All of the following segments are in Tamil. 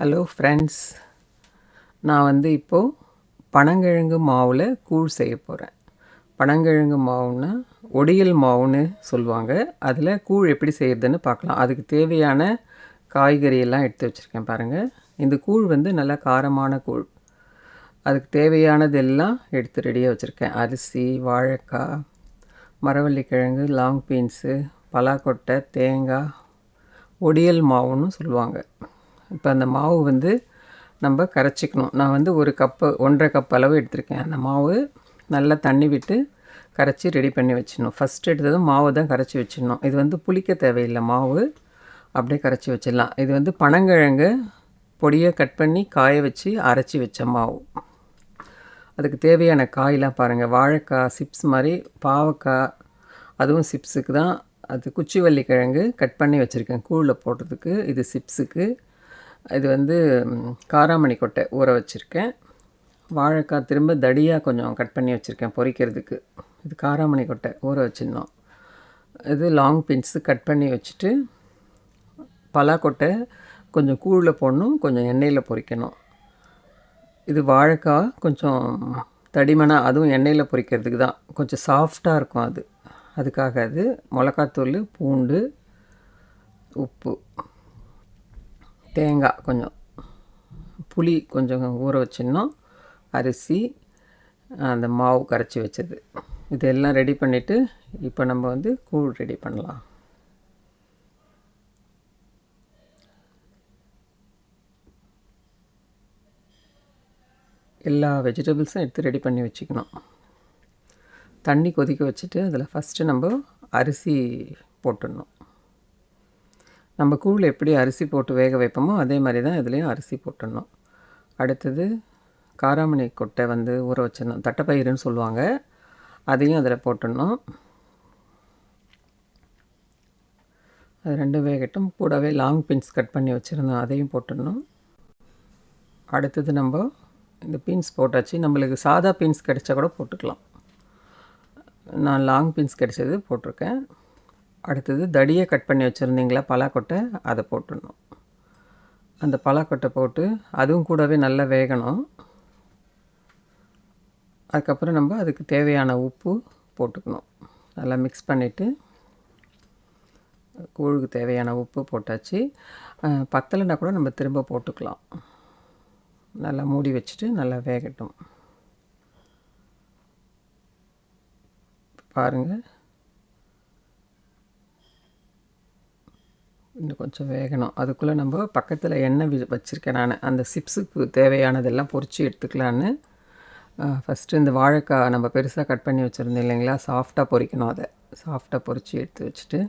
ஹலோ ஃப்ரெண்ட்ஸ் நான் வந்து இப்போது பனங்கிழங்கு மாவில் கூழ் செய்ய போகிறேன் பனங்கிழங்கு மாவுன்னா ஒடியல் மாவுன்னு சொல்லுவாங்க. அதில் கூழ் எப்படி செய்கிறதுன்னு பார்க்கலாம். அதுக்கு தேவையான காய்கறியெல்லாம் எடுத்து வச்சுருக்கேன் பாருங்கள் இந்த கூழ் வந்து நல்லா காரமான கூழ். அதுக்கு தேவையானதெல்லாம் எடுத்து ரெடியாக வச்சுருக்கேன். அரிசி வாழைக்காய் மரவள்ளிக்கிழங்கு லாங் பீன்ஸு பலாக்கொட்டை தேங்காய் ஒடியல் மாவுன்னு சொல்லுவாங்க. இப்போ அந்த மாவு வந்து நம்ம கரைச்சிக்கணும். நான் வந்து ஒரு கப்பு ஒன்றரை கப் அளவு எடுத்திருக்கேன். அந்த மாவு நல்லா தண்ணி விட்டு கரைச்சி ரெடி பண்ணி வச்சிடணும். ஃபஸ்ட் எடுத்ததும் மாவு தான் கரைச்சி வச்சிடணும். இது வந்து புளிக்க தேவையில்லை மாவு. அப்படியே கரைச்சி வச்சிடலாம். இது வந்து பனங்கிழங்கு பொடியை கட் பண்ணி காய வச்சு அரைச்சி வச்ச மாவு. அதுக்கு தேவையான காயெலாம் பாருங்கள் வாழைக்காய் சிப்ஸ் மாதிரி பாவக்காய் அதுவும் சிப்ஸுக்கு தான். அது குச்சிவள்ளி கிழங்கு கட் பண்ணி வச்சுருக்கேன். கூழில் போடுறதுக்கு இது சிப்ஸுக்கு. இது வந்து காராமணி கொட்டை ஊற வச்சுருக்கேன். வாழைக்காய் திரும்ப தடியாக கொஞ்சம் கட் பண்ணி வச்சுருக்கேன் பொரிக்கிறதுக்கு இது காராமணி கொட்டை ஊற வச்சுருந்தோம். இது லாங் பின்ஸு கட் பண்ணி வச்சுட்டு பலாக்கொட்டை கொஞ்சம் கூழில் போடணும் கொஞ்சம் எண்ணெயில் பொரிக்கணும் இது வாழைக்காய் கொஞ்சம் தடிமனாக அதுவும் எண்ணெயில் பொரிக்கிறதுக்கு தான். கொஞ்சம் சாஃப்டாக இருக்கும் அது. அதுக்காக அது மிளகாத்தூள் பூண்டு உப்பு. தேங்காய் கொஞ்சம் புளி கொஞ்சம் ஊற வச்சிடணும் அரிசி அந்த மாவு கரைச்சி வச்சது. இதெல்லாம் ரெடி பண்ணிவிட்டு இப்போ நம்ம வந்து கூழ் ரெடி பண்ணலாம். எல்லா வெஜிடபிள்ஸும் எடுத்து ரெடி பண்ணி வச்சுக்கணும். தண்ணி கொதிக்க வச்சுட்டு அதில் ஃபஸ்ட்டு நம்ம அரிசி போட்டுடணும். நம்ம கூழ் எப்படி அரிசி போட்டு வேக வைப்போமோ அதே மாதிரி தான் இதுலேயும் அரிசி போட்டுடணும். அடுத்தது காராமணி கொட்டை வந்து ஊற வச்சிடணும். தட்டைப்பயிறுன்னு சொல்லுவாங்க. அதையும் அதில் போட்டுடணும். அது ரெண்டும் வேகட்டும். கூடவே லாங் பின்ஸ் கட் பண்ணி வச்சுருந்தோம். அதையும் போட்டுடணும். அடுத்தது நம்ம இந்த பீன்ஸ் போட்டாச்சு. நம்மளுக்கு சாதா பீன்ஸ் கிடைச்சா கூட போட்டுக்கலாம். நான் லாங் பீன்ஸ் கிடைச்சது போட்டிருக்கேன். அடுத்தது தடியை கட் பண்ணி வச்சுருந்தீங்களா பலாக்கொட்டை அதை போட்டுடணும். அந்த பலாக்கொட்டை போட்டு அதுவும் கூடவே நல்லா வேகணும். அதுக்கப்புறம் நம்ம அதுக்கு தேவையான உப்பு போட்டுக்கணும். நல்லா மிக்ஸ் பண்ணிவிட்டு கூழுக்கு தேவையான உப்பு போட்டாச்சு. பத்தலைனா கூட நம்ம திரும்ப போட்டுக்கலாம். நல்லா மூடி வச்சுட்டு நல்லா வேகட்டும். பாருங்கள் இன்னும் கொஞ்சம் வேகணும். அதுக்குள்ளே நம்ம பக்கத்தில் எண்ணெய் வி வச்சுருக்கேன் நான். அந்த சிப்ஸுக்கு தேவையானதெல்லாம் பொறிச்சு எடுத்துக்கலான்னு. ஃபஸ்ட்டு இந்த வாழைக்காய் நம்ம பெருசாக கட் பண்ணி வச்சுருந்தோம் இல்லைங்களா? சாஃப்டாக பொரிக்கணும் அதை. சாஃப்டாக பொரிச்சு எடுத்து வச்சுட்டு.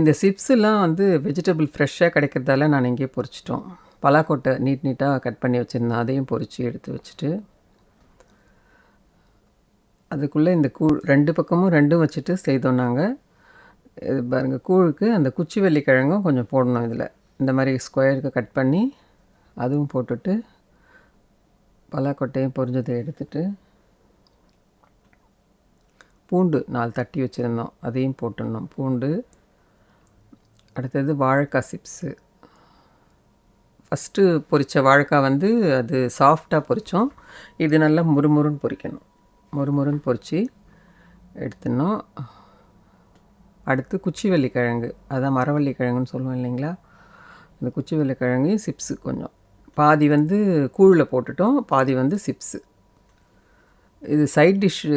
இந்த சிப்ஸுலாம் வந்து வெஜிடபிள் ஃப்ரெஷ்ஷாக கிடைக்கிறதால நான் இங்கேயே பொரிச்சிட்டோம் பலாக்கொட்டை நீட் நீட்டாக கட் பண்ணி வச்சுருந்தேன். அதையும் பொரிச்சு எடுத்து வச்சுட்டு. அதுக்குள்ளே இந்த கூழ் ரெண்டு பக்கமும் ரெண்டும் வச்சுட்டு செய்தோம் நாங்கள் இது பாருங்கள் கூழுக்கு அந்த குச்சி கிழங்கும் கொஞ்சம் போடணும் இதில். இந்த மாதிரி ஸ்கொயருக்கு கட் பண்ணி அதுவும் போட்டுட்டு பலாக்கொட்டையும் பொரிஞ்சதை எடுத்துட்டு பூண்டு நாலு தட்டி வச்சுருந்தோம் அதையும் போட்டுடணும். பூண்டு அடுத்தது வாழைக்காய் சிப்ஸு ஃபஸ்ட்டு பொரித்த வாழைக்காய் வந்து அது சாஃப்டாக பொரித்தோம் இது நல்லா முறுமுறுன்னு பொரிக்கணும். முறுமுறுன்னு பொரித்து எடுத்துடணும். அடுத்து குச்சிவள்ளி கிழங்கு அதான் மரவள்ளி கிழங்குன்னு சொல்லுவோம் இல்லைங்களா? இந்த குச்சிவள்ளி கிழங்கு சிப்ஸு கொஞ்சம். பாதி வந்து கூழில் போட்டுட்டோம் பாதி வந்து சிப்ஸு. இது சைட் டிஷ்ஷு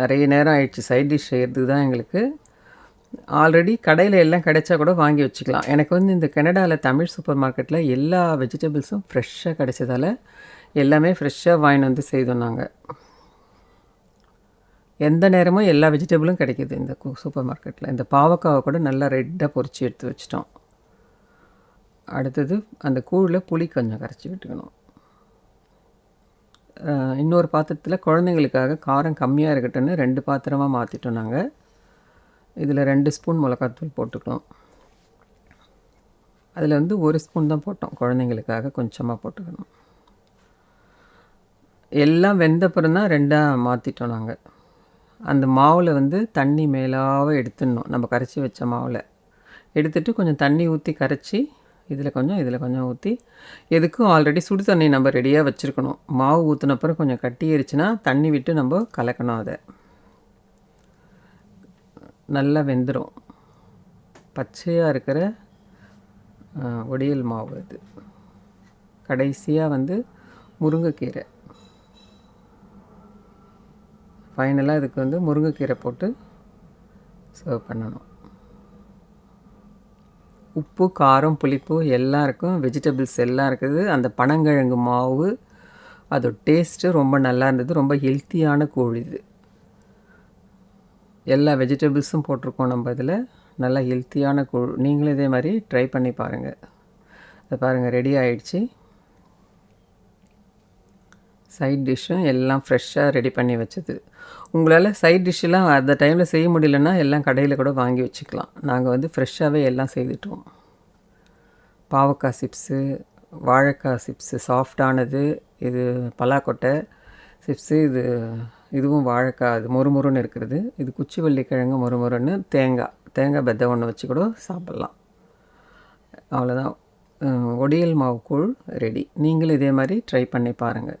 நிறைய நேரம் ஆயிடுச்சு. சைட் டிஷ் செய்கிறதுக்கு தான் எங்களுக்கு. ஆல்ரெடி கடையில் எல்லாம் கிடைச்சா கூட வாங்கி வச்சுக்கலாம். எனக்கு வந்து இந்த கனடாவில் தமிழ் சூப்பர் மார்க்கெட்டில் எல்லா வெஜிடபிள்ஸும் ஃப்ரெஷ்ஷாக கிடைச்சதால எல்லாமே ஃப்ரெஷ்ஷாக வாங்கின்னு வந்து செய்தோம் நாங்கள் எந்த நேரமும் எல்லா வெஜிடபிளும் கிடைக்கிது. இந்த சூப்பர் மார்க்கெட்டில் இந்த பாவக்காவை கூட நல்லா ரெட்டாக பொறிச்சு எடுத்து வச்சிட்டோம். அடுத்தது அந்த கூழில் புளி கொஞ்சம் கரைச்சி விட்டுக்கணும். இன்னொரு பாத்திரத்தில் குழந்தைங்களுக்காக காரம் கம்மியாக இருக்கட்டும்னு ரெண்டு பாத்திரமாக மாற்றிட்டோம் நாங்கள் இதில் ரெண்டு ஸ்பூன் மிளகாத்தூள் போட்டுக்கணும் அதில் வந்து ஒரு ஸ்பூன் தான் போட்டோம். குழந்தைங்களுக்காக கொஞ்சமாக போட்டுக்கணும். எல்லாம் வெந்தப்புறம் தான் ரெண்டாக மாற்றிட்டோம் நாங்கள் அந்த மாவில் வந்து தண்ணி மேலாக எடுத்துடணும். நம்ம கரைச்சி வச்ச மாவில். எடுத்துட்டு கொஞ்சம் தண்ணி ஊற்றி கரைச்சி இதில் கொஞ்சம் இதில் கொஞ்சம் ஊற்றி எதுக்கும் ஆல்ரெடி சுடு தண்ணி நம்ம ரெடியாக வச்சுருக்கணும். மாவு ஊற்றினப்புறம் கொஞ்சம் கட்டியிருச்சுன்னா தண்ணி விட்டு நம்ம கலக்கணும் அதை. நல்லா வெந்துடும் பச்சையாக இருக்கிற ஒடியல் மாவு அது. கடைசியாக வந்து முருங்கைக்கீரை. ஃபைனலாக இதுக்கு வந்து முருங்கைக்கீரை போட்டு சர்வ் பண்ணணும். உப்பு காரம் புளிப்பு எல்லாம் இருக்கும் வெஜிடபிள்ஸ் எல்லாம் இருக்குது. அந்த பனங்கிழங்கு மாவு அதோட டேஸ்ட்டு ரொம்ப நல்லா இருந்தது. ரொம்ப ஹெல்த்தியான கோழி இது. எல்லா வெஜிடபிள்ஸும் போட்டிருக்கோம் நம்ம இதில். நல்லா ஹெல்த்தியான கூழ். நீங்களும் இதே மாதிரி ட்ரை பண்ணி பாருங்கள் அதை பாருங்கள் ரெடி ஆயிடுச்சு. சைட் டிஷ்ஷும் எல்லாம் ஃப்ரெஷ்ஷாக ரெடி பண்ணி வச்சது. உங்களால் சைட் டிஷ்ஷெல்லாம் அந்த டைமில் செய்ய முடியலன்னா எல்லாம் கடையில் கூட வாங்கி வச்சுக்கலாம். நாங்கள் வந்து ஃப்ரெஷ்ஷாகவே எல்லாம் செய்துட்டோம். பாவக்காய் சிப்ஸு வாழைக்காய் சிப்ஸு சாஃப்டானது இது பலாக்கொட்டை சிப்ஸு இது இதுவும் வாழைக்காய் அது மொறுமொறுன்னு இருக்கிறது. இது குச்சிவள்ளி கிழங்கு மொறுமொறுன்னு தேங்காய் தேங்காய் பெத்தை ஒன்று வச்சு கூட சாப்பிட்லாம். அவ்வளோதான் ஒடியல் மாவு கூழ் ரெடி நீங்களும் இதே மாதிரி ட்ரை பண்ணி பாருங்கள்